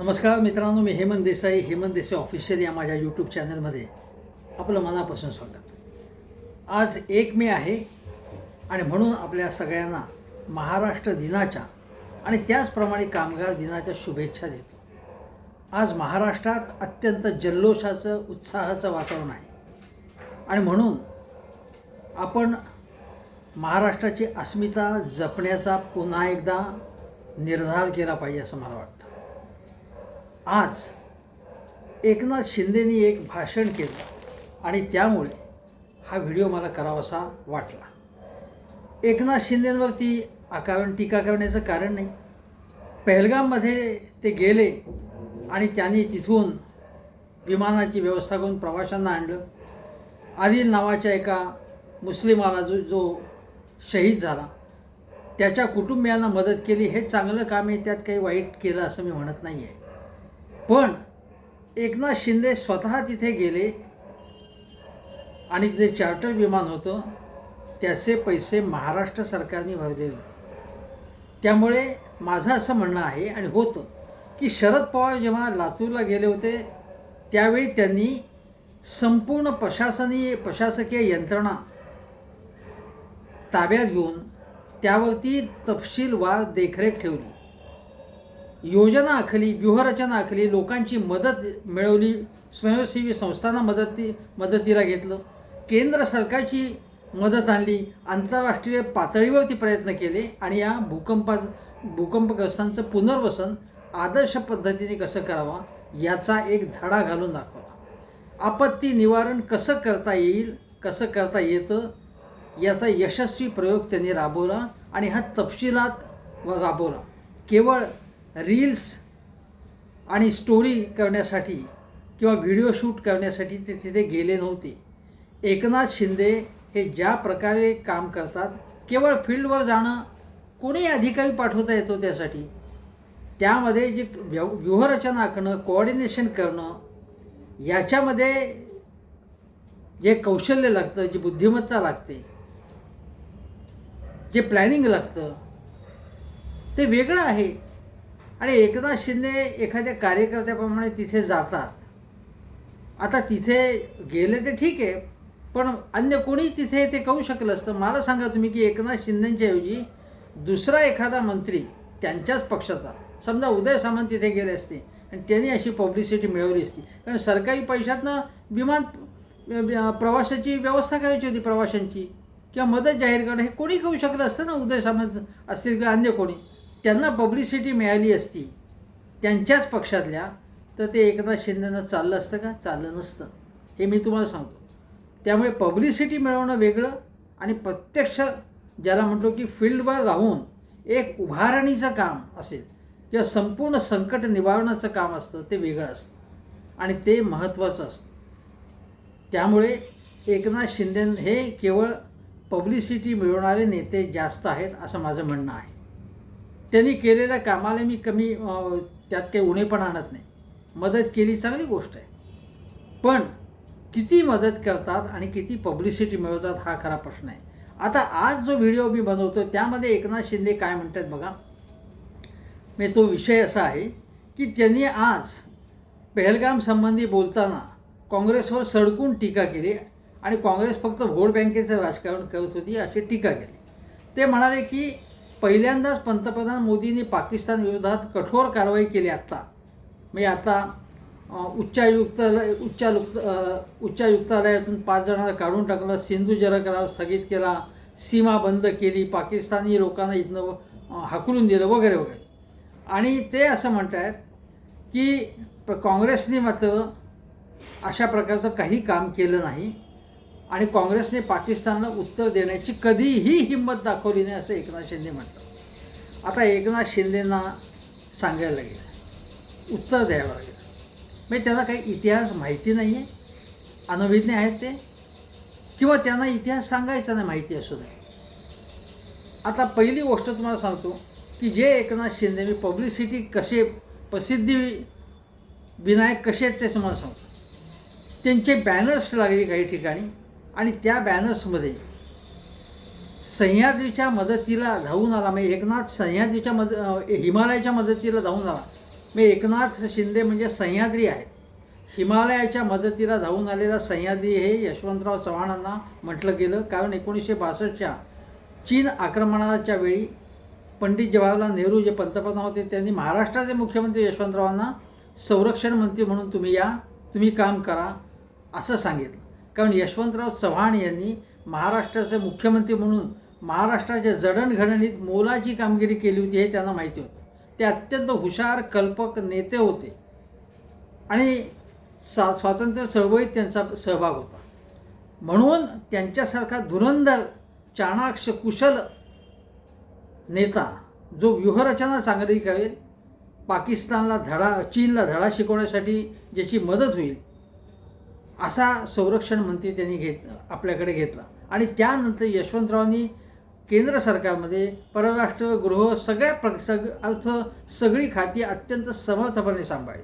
नमस्कार मित्रांनो मी हेमंत देसाई हेमंत देसाई ऑफिशियल या माझ्या यूट्यूब चॅनलमध्ये आपलं मनापासून स्वागत. आज एक मे आहे आणि म्हणून आपल्या सगळ्यांना महाराष्ट्र दिनाच्या आणि त्याचप्रमाणे कामगार दिनाच्या शुभेच्छा देतो. आज महाराष्ट्रात अत्यंत जल्लोषाचं उत्साहाचं वातावरण आहे. आणि म्हणून आपण महाराष्ट्राची अस्मिता जपण्याचा पुन्हा एकदा निर्धार केला पाहिजे असं मला वाटतं. आज एकनाथ शिंदेनी एक भाषण केलं आणि त्यामुळे हा व्हिडिओ मला करावासा वाटला. एकनाथ शिंदेंवरती आकारण टीका करण्याचं कारण नाही. पहलगाममध्ये ते गेले आणि त्यांनी तिथून विमानाची व्यवस्था करून प्रवाशांना आणलं. आदिल नावाच्या एका मुस्लिमाला जो जो शहीद झाला त्याच्या कुटुंबियांना मदत केली. हे चांगलं काम आहे त्यात काही वाईट केलं असं मी म्हणत नाही आहे पण एकनाथ शिंदे स्वतः तिथे गेले आणि जे चार्टर विमान होतं त्याचे पैसे महाराष्ट्र सरकारने भरले होते. त्यामुळे माझं असं म्हणणं आहे आणि होतं की शरद पवार जेव्हा लातूरला गेले होते त्यावेळी त्यांनी संपूर्ण प्रशासनीय प्रशासकीय यंत्रणा ताब्यात घेऊन त्यावरती तपशीलवार देखरेख ठेवली. योजना आखली व्यूहरचना आखली लोकांची मदत मिळवली. स्वयंसेवी संस्थांना मदती मदतीला घेतलं. केंद्र सरकारची मदत आणली. आंतरराष्ट्रीय पातळीवरती प्रयत्न केले आणि या भूकंपा भूकंपग्रस्तांचं पुनर्वसन आदर्श पद्धतीने कसं करावा याचा एक धडा घालून दाखवला. आपत्ती निवारण कसं करता येईल कसं करता येतं याचा यशस्वी प्रयोग त्यांनी राबवला आणि हा तपशिलात व राबवला. केवळ रील्स आणि स्टोरी करण्यासाठी किंवा व्हिडिओ शूट करण्यासाठी ते तिथे गेले नव्हते. एकनाथ शिंदे हे ज्या प्रकारे काम करतात केवळ फील्डवर जाणं कोणी अधिकारी पाठवता येतो त्यासाठी? त्यामध्ये जे व्यव व्यूहरचना आखणं कोऑर्डिनेशन करणं याच्यामध्ये जे कौशल्य लागतं जी बुद्धिमत्ता लागते जे प्लॅनिंग लागतं ते वेगळं आहे. आणि एकनाथ शिंदे एखाद्या कार्यकर्त्याप्रमाणे तिथे जातात. आता तिथे गेले ते ठीक आहे पण अन्य कोणी तिथे ते कहू शकलं असतं. मला सांगा तुम्ही की एकनाथ शिंदेच्या ऐवजी दुसरा एखादा मंत्री त्यांच्याच पक्षाचा समजा उदय सामंत तिथे गेले असते आणि त्यांनी अशी पब्लिसिटी मिळवली असती. कारण सरकारी पैशातनं विमान प्रवासाची व्यवस्था करायची होती प्रवाशांची. किंवा मदत जाहीर करणं हे कोणी करू शकलं असतं ना उदय सामंत असतील किंवा अन्य कोणी? त्यांना पब्लिसिटी मिळाली असती त्यांच्याच पक्षातल्या तर ते एकनाथ शिंदेनं चाललं असतं का? चाललं नसतं. हे मी तुम्हाला सांगतो. त्यामुळे पब्लिसिटी मिळवणं वेगळं आणि प्रत्यक्ष ज्याला म्हणतो की फील्डवर राहून एक उभारणीचं काम असेल किंवा संपूर्ण संकट निवारणाचं काम असतं ते वेगळं असतं आणि ते महत्त्वाचं असतं. त्यामुळे एकनाथ शिंदे हे केवळ पब्लिसिटी मिळवणारे नेते जास्त आहेत असं माझं म्हणणं आहे. त्यांनी केलेल्या कामाला मी कमी त्यात काही उणे पण आणत नाही. मदत केली चांगली गोष्ट आहे. पण किती मदत करतात आणि किती पब्लिसिटी मिळवतात हा खरा प्रश्न आहे. आता आज जो व्हिडिओ मी बनवतो त्यामध्ये एकनाथ शिंदे काय म्हणतात बघा? मी तो विषय असा आहे की त्यांनी आज पहलगाम संबंधी बोलताना काँग्रेसवर सडकून टीका केली आणि काँग्रेस फक्त व्होट बँकेचं राजकारण करत होती अशी टीका केली. ते म्हणाले की पहिल्यांदाच पंतप्रधान मोदींनी पाकिस्तान विरोधात कठोर कारवाई केली आत्ता म्हणजे आता उच्चायुक्तालय उच्चायुक्त उच्चायुक्तालयातून पाच जणांना काढून टाकलं सिंधू जल करार स्थगित केला सीमा बंद केली पाकिस्तानी लोकांना इथनं हाकलून दिलं वगैरे वगैरे. आणि ते असं म्हणत आहेत की काँग्रेसने मात्र अशा प्रकारचं काही काम केलं नाही. आणि काँग्रेसने पाकिस्तानला उत्तर देण्याची कधीही हिंमत दाखवली नाही असं एकनाथ शिंदे म्हणतात. आता एकनाथ शिंदेंना सांगायला लागेल उत्तर द्यावं लागेल. म्हणजे त्यांना काही इतिहास माहिती नाही आहे अनभिज्ञ आहेत ते किंवा त्यांना इतिहास सांगायचा नाही माहिती असू नये आता पहिली गोष्ट तुम्हाला सांगतो की जे एकनाथ शिंदे मी पब्लिसिटी कसे प्रसिद्धी विनायक कसे आहेत ते तुम्हाला सांगतो. त्यांचे बॅनर्स लागले काही ठिकाणी आणि त्या बॅनर्समध्ये सह्याद्रीच्या मदतीला धावून आला. म्हणजे एकनाथ सह्याद्रीच्या मद हिमालयाच्या मदतीला धावून आला. मी एकनाथ शिंदे म्हणजे सह्याद्री आहे. हिमालयाच्या मदतीला धावून आलेला सह्याद्री हे यशवंतराव चव्हाणांना म्हटलं गेलं. कारण एकोणीसशे बासष्टच्या चीन आक्रमणाच्या वेळी पंडित जवाहरलाल नेहरू जे पंतप्रधान होते त्यांनी महाराष्ट्राचे मुख्यमंत्री यशवंतरावांना संरक्षण मंत्री म्हणून तुम्ही या तुम्ही काम करा असं सांगितलं. कारण यशवंतराव चव्हाण यांनी महाराष्ट्राचे मुख्यमंत्री म्हणून महाराष्ट्राच्या जडणघडणीत मोलाची कामगिरी केली होती हे त्यांना माहिती होतं. ते अत्यंत हुशार कल्पक नेते होते. आणि सा स्वातंत्र्य चळवळीत त्यांचा सहभाग होता. म्हणून त्यांच्यासारखा धुरंधर चाणाक्ष कुशल नेता जो व्यूहरचना चांगली करेल पाकिस्तानला धडा चीनला धडा शिकवण्यासाठी ज्याची मदत होईल असा संरक्षण मंत्री त्यांनी घेत आपल्याकडे घेतला. आणि त्यानंतर यशवंतरावांनी केंद्र सरकारमध्ये परराष्ट्र गृह सगळ्या प्र सग अर्थ सगळी खाती अत्यंत समर्थपणे सांभाळली.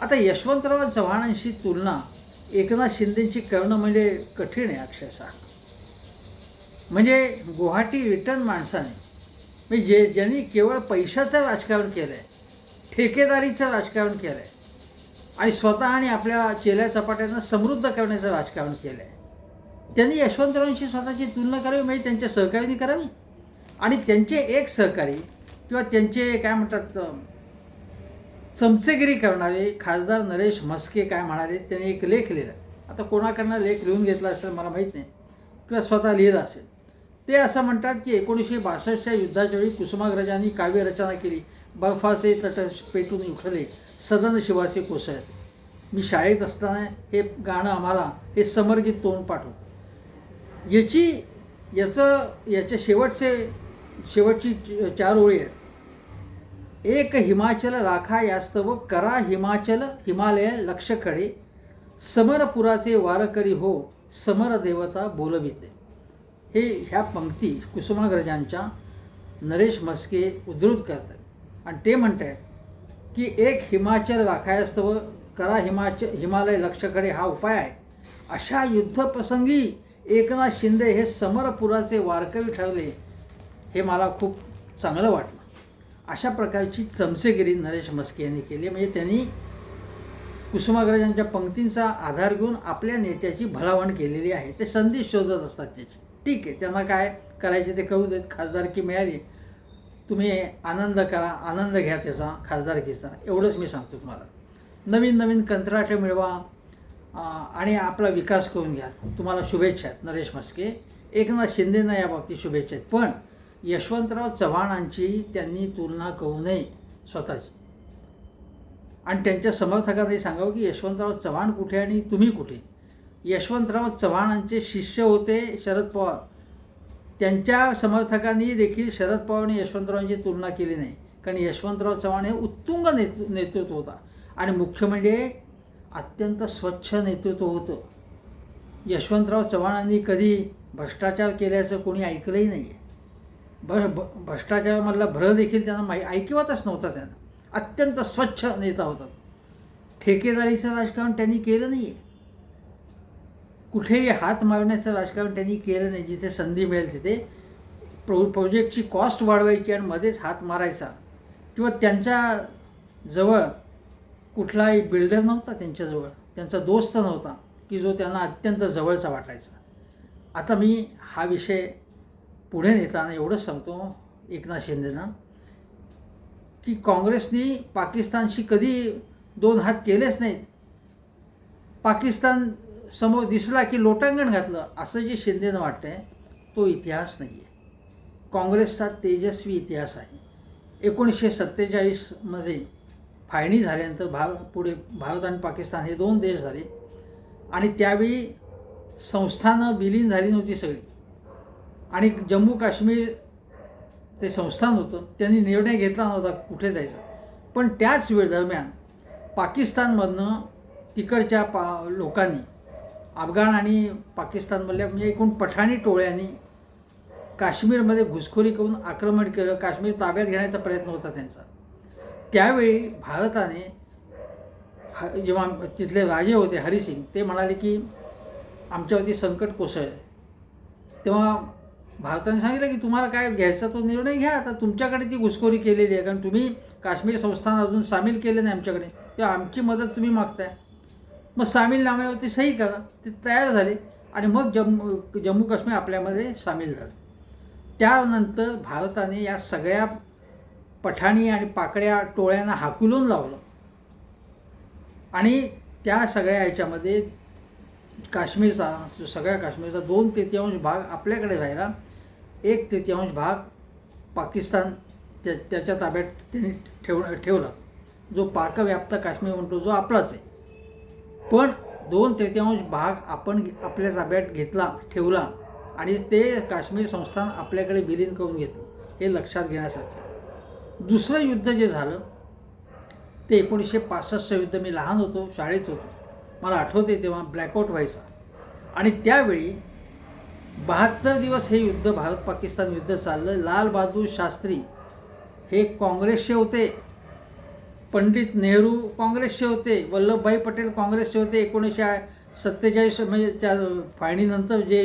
आता यशवंतराव चव्हाणांशी तुलना एकनाथ शिंदेची करणं म्हणजे कठीण आहे अक्षरशः. म्हणजे गुवाहाटी रिटर्न माणसाने म्हणजे जे ज्यांनी केवळ पैशाचं राजकारण केलं आहे ठेकेदारीचं राजकारण केलं आहे आणि स्वतः आणि आपल्या चेल्या सपाट्यांना समृद्ध करण्याचं राजकारण केलं आहे त्यांनी यशवंतरावांशी स्वतःची तुलना करावी म्हणजे त्यांच्या सहकार्याने करावी. आणि त्यांचे एक सहकारी किंवा त्यांचे काय म्हणतात चमचेगिरी करणारे खासदार नरेश म्हस्के काय म्हणाले त्यांनी एक लेख लिहिला. आता कोणाकडनं लेख लिहून घेतला असेल मला माहीत नाही किंवा स्वतः लिहिला असेल. ते असं म्हणतात की एकोणीसशे बासष्टच्या युद्धाच्या वेळी कुसुमाग्रजांनी काव्यरचना केली. बर्फाचे तट पेटून उठले. सदन शिवाचे कोसळत मी शाळेत असताना हे गाणं आम्हाला हे समरगीत तोंड पाठवत. याची याचं याच्या शेवटचे शेवटची च- चार ओळी आहेत. एक हिमाचल राखा यास्तव करा हिमाचल हिमालय लक्षकडे समरपुराचे वारकरी हो समर देवता बोलविते. हे ह्या पंक्ती कुसुमाग्रजांच्या नरेश म्हस्के उद्धृत करतात. आणि ते म्हणत आहेत की एक हिमाचल राखायस्तव करा हिमाचल हिमालय लक्षकडे हा उपाय आहे. अशा युद्धप्रसंगी एकनाथ शिंदे हे समरपुराचे वारकरी ठरले हे मला खूप चांगलं वाटलं. अशा प्रकारची चमसेगिरी नरेश मस्के यांनी केली. म्हणजे त्यांनी कुसुमाग्रजांच्या पंक्तींचा आधार घेऊन आपल्या नेत्याची भलावण केलेली आहे. ते संधी शोधत असतात त्याची. ठीक आहे त्यांना काय करायचे ते करू देत. खासदारकी मिळाली. तुम्ही आनंद करा आनंद घ्या त्याचा खासदारकीचा. एवढंच मी सांगतो तुम्हाला. नवीन नवीन कंत्राटे मिळवा आणि आपला विकास करून घ्या. तुम्हाला शुभेच्छा आहेत नरेश म्हस्के. एकनाथ शिंदेना याबाबतीत शुभेच्छा आहेत. पण यशवंतराव चव्हाणांची त्यांनी तुलना करू नये स्वतःची. आणि त्यांच्या समर्थकांनी सांगावं की यशवंतराव चव्हाण कुठे आणि तुम्ही कुठे? यशवंतराव चव्हाणांचे शिष्य होते शरद पवार. त्यांच्या समर्थकांनी देखील शरद पवारांनी यशवंतरावांची तुलना केली नाही. कारण यशवंतराव चव्हाण हे उत्तुंग नेतृ नेतृत्व होता. आणि मुख्य म्हणजे अत्यंत स्वच्छ नेतृत्व होतं. यशवंतराव चव्हाणांनी कधी भ्रष्टाचार केल्याचं कोणी ऐकलंही नाही आहे भ भ्रष्टाचारामधला भ्र देखील त्यांना माहि ऐकिवतच नव्हता त्यांना. अत्यंत स्वच्छ नेता होता. ठेकेदारीचं राजकारण त्यांनी केलं नाही आहे कुठेही हात मारण्याचं राजकारण त्यांनी केलं नाही. जिथे संधी मिळेल तिथे प्रो प्रोजेक्टची कॉस्ट वाढवायची आणि मध्येच हात मारायचा. किंवा त्यांच्या जवळ कुठलाही बिल्डर नव्हता त्यांच्याजवळ त्यांचा दोस्त नव्हता की जो त्यांना अत्यंत जवळचा वाटायचा. आता मी हा विषय पुढे नेताना एवढंच सांगतो एकनाथ शिंदेना की काँग्रेसनी पाकिस्तानशी कधी दोन हात केलेच नाहीत. पाकिस्तान समोर दिसला की लोटांगण घातलं असं जे शिंदेनं वाटतंय तो इतिहास नाही आहे काँग्रेसचा तेजस्वी इतिहास आहे. एकोणीसशे सत्तेचाळीसमध्ये फाळणी झाल्यानंतर भा पुढे भारत आणि पाकिस्तान हे दोन देश झाले. आणि त्यावेळी संस्थानं विलीन झाली नव्हती सगळी. आणि जम्मू काश्मीर ते संस्थान होतं त्यांनी निर्णय घेतला नव्हता कुठे जायचा. पण त्याच वेळ दरम्यान पाकिस्तानमधनं तिकडच्या पा लोकांनी अफगाण आणि पाकिस्तानमधल्या म्हणजे एकूण पठाणी टोळ्यांनी काश्मीरमध्ये घुसखोरी करून आक्रमण केलं. काश्मीर ताब्यात घेण्याचा प्रयत्न होता त्यांचा. त्यावेळी भारताने ह जेव्हा तिथले राजे होते हरिसिंग ते म्हणाले की आमच्यावरती संकट कोसळलं तेव्हा भारताने सांगितलं की तुम्हाला काय घ्यायचा तो निर्णय घ्या. आता तुमच्याकडे ती घुसखोरी केलेली आहे. कारण तुम्ही काश्मीर संस्थान अजून सामील केले नाही आमच्याकडे. तेव्हा आमची मदत तुम्ही मागताय. मग सामील नाम्यावरती सही करा. ते तयार झाले आणि मग जम्मू जम्मू काश्मीर आपल्यामध्ये सामील झालं. त्यानंतर भारताने या सगळ्या पठाणी आणि पाकड्या टोळ्यांना हाकुलून लावलं. आणि त्या सगळ्या याच्यामध्ये काश्मीरचा जो सगळ्या काश्मीरचा दोन तृतीयांश भाग आपल्याकडे राहिला. एक तृतीयांश भाग पाकिस्तान त्या त्याच्या ताब्यात त्यांनी ठेव ठेवला. जो पाकव्याप्त काश्मीर म्हणतो जो आपलाच आहे. पण दोन तृतीयांश भाग आपण आपल्या ताब्यात घेतला ठेवला आणि ते काश्मीर संस्थान आपल्याकडे विलीन करून घेतलं हे लक्षात घेण्यासारखं दुसरं युद्ध जे झालं ते एकोणीसशे पासष्टचं युद्ध मी लहान होतो शाळेत होतो. मला आठवते तेव्हा ब्लॅकआउट व्हायचा. आणि त्यावेळी बहात्तर दिवस हे युद्ध भारत पाकिस्तान युद्ध चाललं. लाल बहादूर शास्त्री हे काँग्रेसचे होते. पंडित नेहरू काँग्रेसचे होते वल्लभभाई पटेल काँग्रेसचे होते एकोणीसशे सत्तेचाळीस म्हणजे त्या फाळणीनंतर जे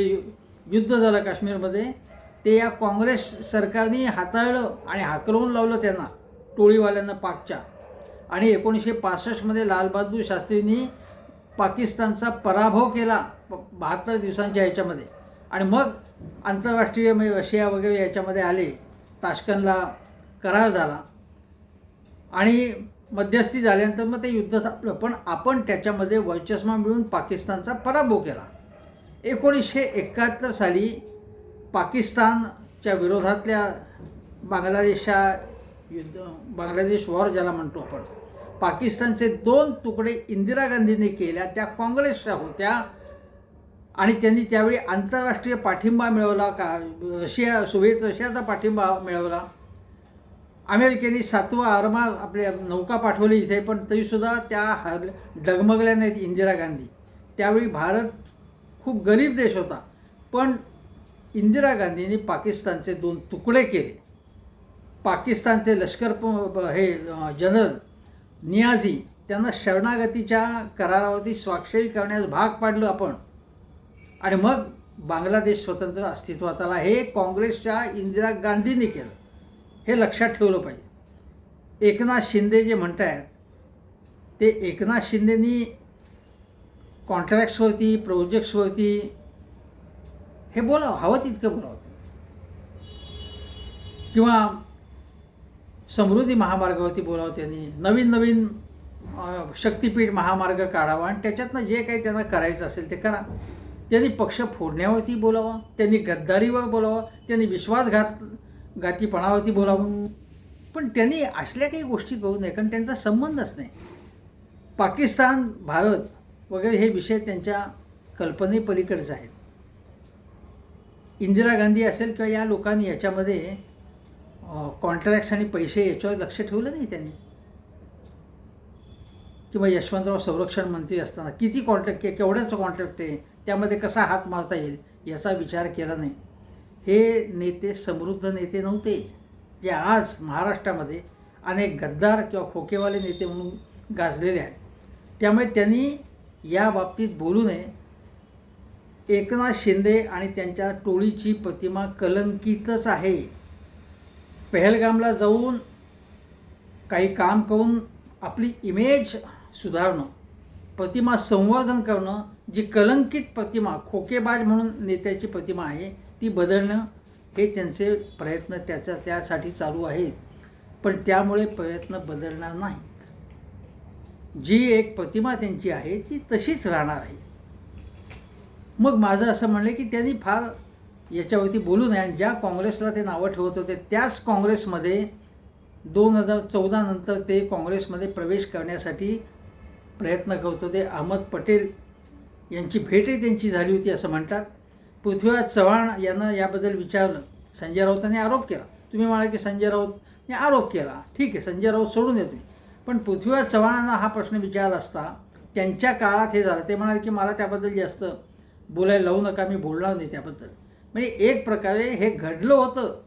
युद्ध झालं काश्मीरमध्ये ते या काँग्रेस सरकारने हाताळलं आणि हाकलवून लावलं त्यांना टोळीवाल्यांना पाकच्या. आणि एकोणीसशे पासष्टमध्ये लालबहादूर शास्त्रींनी पाकिस्तानचा पराभव केला बहात्तर दिवसांच्या ह्याच्यामध्ये आणि मग आंतरराष्ट्रीय म्हणजे रशिया वगैरे याच्यामध्ये आले ताशकनला करार झाला. आणि मध्यस्थी झाल्यानंतर मग ते युद्ध थांबलं पण आपण त्याच्यामध्ये वर्चस्मा मिळून पाकिस्तानचा पराभव केला. एकोणीसशे एकाहत्तर साली पाकिस्तानच्या विरोधातल्या बांगलादेशा युद्ध बांगलादेश वॉर ज्याला म्हणतो आपण पाकिस्तानचे दोन तुकडे इंदिरा गांधींनी केल्या त्या काँग्रेसच्या होत्या. आणि त्यांनी त्यावेळी आंतरराष्ट्रीय पाठिंबा मिळवला का रशिया सोव्हिएत रशियाचा पाठिंबा मिळवला. अमेरिकेने सातवा आरमा आपल्या नौका पाठवली इथे पण तरीसुद्धा त्या हर डगमगल्या नाहीत इंदिरा गांधी. त्यावेळी भारत खूप गरीब देश होता पण इंदिरा गांधींनी पाकिस्तानचे दोन तुकडे केले. पाकिस्तानचे लष्कर प- हे जनरल नियाझी त्यांना शरणागतीच्या करारावरती स्वाक्षरी करण्यास भाग पाडलं आपण. आणि मग बांगलादेश स्वतंत्र अस्तित्वात आला. हे काँग्रेसच्या इंदिरा गांधींनी केलं. हे लक्षात ठेवलं पाहिजे. एकनाथ शिंदे जे म्हणत आहेत ते एकनाथ शिंदेनी कॉन्ट्रॅक्ट्सवरती प्रोजेक्ट्सवरती हे बोलावं हवं तितकं बोलावं. किंवा समृद्धी महामार्गावरती बोलावं त्यांनी नवीन नवीन शक्तिपीठ महामार्ग काढावा आणि त्याच्यातनं जे काही त्यांना करायचं असेल ते करा. त्यांनी पक्ष फोडण्यावरती बोलावं त्यांनी गद्दारीवर बोलावं त्यांनी विश्वासघात गातीपणावरती बोलावं. पण त्यांनी असल्या काही गोष्टी करू नये कारण त्यांचा संबंधच नाही. पाकिस्तान भारत वगैरे हे विषय त्यांच्या कल्पनेपलीकडचे आहेत. इंदिरा गांधी असेल किंवा या लोकांनी याच्यामध्ये कॉन्ट्रॅक्ट्स आणि पैसे याच्यावर लक्ष ठेवलं नाही त्यांनी. किंवा यशवंतराव संरक्षण मंत्री असताना किती कॉन्ट्रॅक्ट केवढ्याचं कॉन्ट्रॅक्ट आहे त्यामध्ये कसा हात मारता येईल याचा विचार केला नाही. हे नेते समृद्ध नेते नव्हते जे आज महाराष्ट्रामध्ये अनेक गद्दार किंवा खोकेवाले नेते म्हणून गाजलेले आहेत. त्यामुळे त्यांनी या बाबतीत बोलू नये. एकनाथ शिंदे आणि त्यांच्या टोळीची प्रतिमा कलंकितच आहे. पहलगामला जाऊन काही काम करून आपली इमेज सुधारणं प्रतिमा संवर्धन करणं जी कलंकित प्रतिमा खोकेबाज म्हणून नेत्याची प्रतिमा आहे ती बदलणं हे त्यांचे प्रयत्न त्याच्या त्यासाठी चालू आहेत. पण त्यामुळे प्रयत्न बदलणार नाहीत. जी एक प्रतिमा त्यांची आहे ती तशीच राहणार आहे. मग माझं असं म्हणलं की त्यांनी फार याच्यावरती बोलू नये. आणि ज्या काँग्रेसला ते नावं ठेवत होते त्याच काँग्रेसमध्ये दोन हजार चौदा नंतर ते काँग्रेसमध्ये प्रवेश करण्यासाठी प्रयत्न करत होते. अहमद पटेल यांची भेटही त्यांची झाली होती असं म्हणतात. पृथ्वीराज चव्हाण यांना याबद्दल विचारलं. संजय राऊतांनी आरोप केला. तुम्ही म्हणाल की संजय राऊतने आरोप केला. ठीक आहे संजय राऊत सोडून देतो. तुम्ही पण पृथ्वीराज चव्हाणांना हा प्रश्न विचारला असता त्यांच्या काळात हे झालं. ते म्हणाले की मला त्याबद्दल जास्त बोलायला लावू नका मी बोलणार नाही त्याबद्दल. म्हणजे एक प्रकारे हे घडलं होतं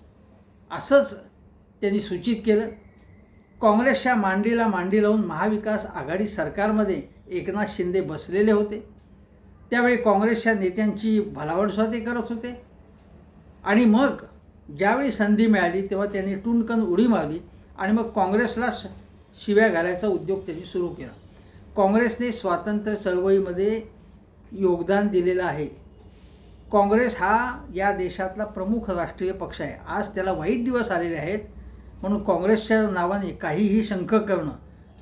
असंच त्यांनी सूचित केलं. काँग्रेसच्या मांडीला मांडी लावून महाविकास आघाडी सरकारमध्ये एकनाथ शिंदे बसलेले होते. त्यावेळी काँग्रेसच्या नेत्यांची भलावणसुद्धा ते करत होते. आणि मग ज्यावेळी संधी मिळाली तेव्हा त्यांनी टुणकन उडी मारली आणि मग काँग्रेसला श- शिव्या घालायचा उद्योग त्यांनी सुरू केला. काँग्रेसने स्वातंत्र्य चळवळीमध्ये योगदान दिलेलं आहे. काँग्रेस हा या देशातला प्रमुख राष्ट्रीय पक्ष आहे. आज त्याला वाईट दिवस आलेले आहेत. म्हणून काँग्रेसच्या नावाने काहीही शंख करणं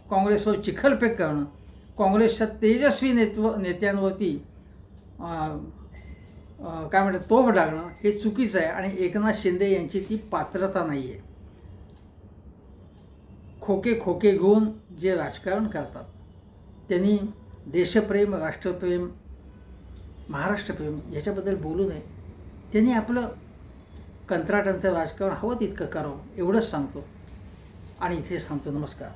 काँग्रेसवर चिखलफेक करणं काँग्रेसच्या तेजस्वी नेतृ नेत्यांवरती काय म्हणतात तोफ डागणं हे चुकीचं आहे आणि एकनाथ शिंदे यांची ती पात्रता नाही आहे खोके खोके घेऊन जे राजकारण करतात त्यांनी देशप्रेम राष्ट्रप्रेम महाराष्ट्रप्रेम याच्याबद्दल बोलू नये. त्यांनी आपलं कंत्राटांचं राजकारण हवं तितकं करावं एवढंच सांगतो. आणि इथे सांगतो नमस्कार.